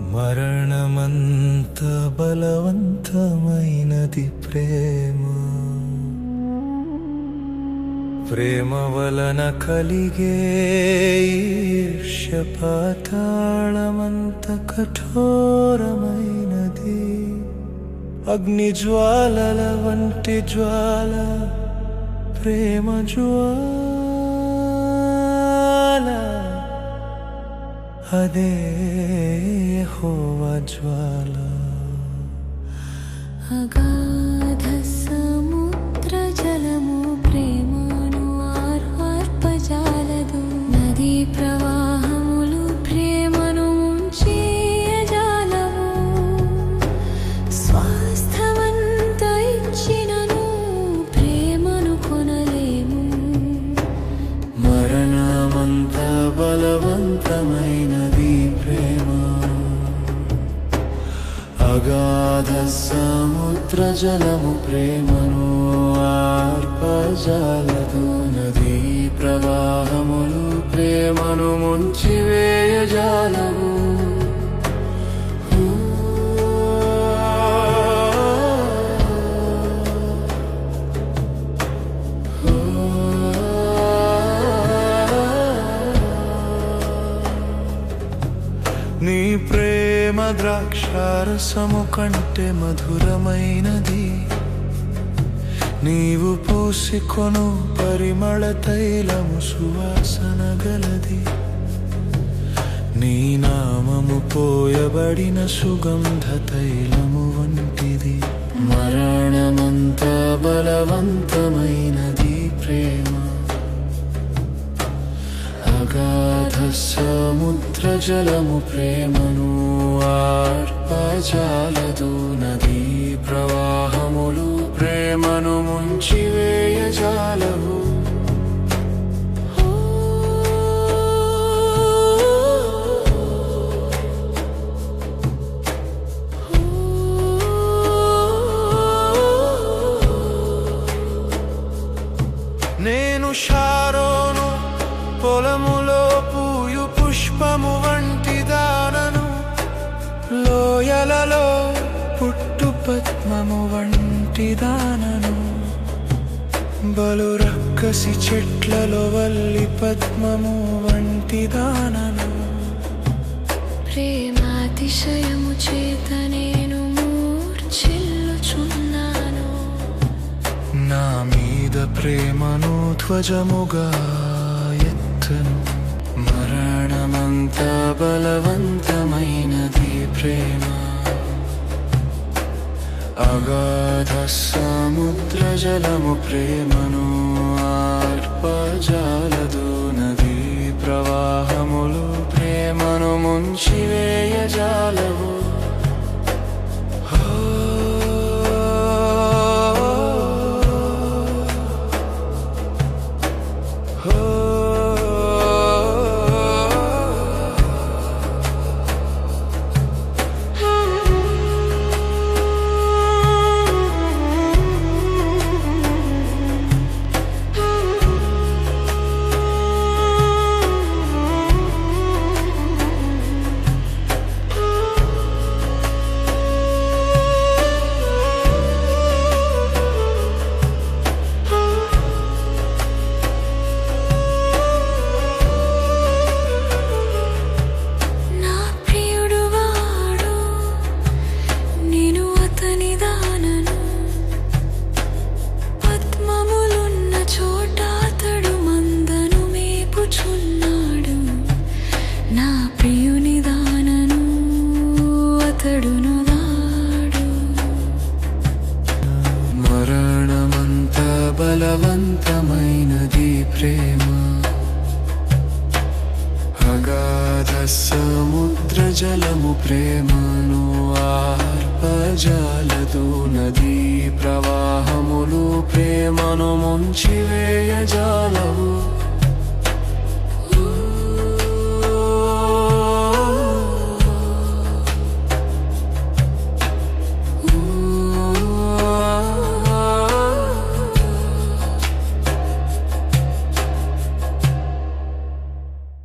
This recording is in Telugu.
మరణమంత బలవంతమైనది ప్రేమ. ప్రేమ వలన కలిగే ఈర్ష్య పాతాళమంత కఠోరమైనది. అగ్నిజ్వాలల వంటి జ్వాల ప్రేమ జ్వాల అదే హోవ జ్వాల. అగాధ సముద్ర జలము ప్రేమను ఆర్పార్పజాలదు నదీ ప్రవాహములు ప్రేమను ముంచేయజాలవు స్వాస్థమంత ఇచ్చినను ప్రేమను కొనలేము. మరణమంత బలవంతమైనది అగాధ సముద్ర జలము ప్రేమను ఆర్పజాలదు. నదీ ప్రవాహములు ప్రేమను ముంచివేయజాలవు. ప్రేమ ద్రాక్షారసము కంటే మధురమైనది. నీవు పూసికొను పరిమళ తైలము సువాసన గలది. నీ నామము పోయబడిన సుగంధ తైలము వంటిది. మరణమంత బలవంతమైనది ప్రేమ. సముద్ర జలము ప్రేమను ఆర్పజాల. లోయలలో పుట్టు పద్మము వంటి దానను. బలు రక్కసి చెట్లలో వల్లి పద్మము వంటి దానను. ప్రేమాతిశయము చేత నేను మూర్ఛిల్లుచున్నాను. నా మీద ప్రేమను ధ్వజముగా ఎత్తను. మరణమంత బలవంతమైనది ప్రేమ. అగాధ సముద్ర జలము ప్రేమను ఆర్పజాలదు నదీ ప్రవాహములు ప్రేమను ముంచివేయజాలవు. Oh కారణమంత బలవంతమైనది ప్రేమ. అగాధ సముద్ర జలము ప్రేమను ఆర్పజాలదు నదీ ప్రవాహములు ప్రేమను ముంచివేయజా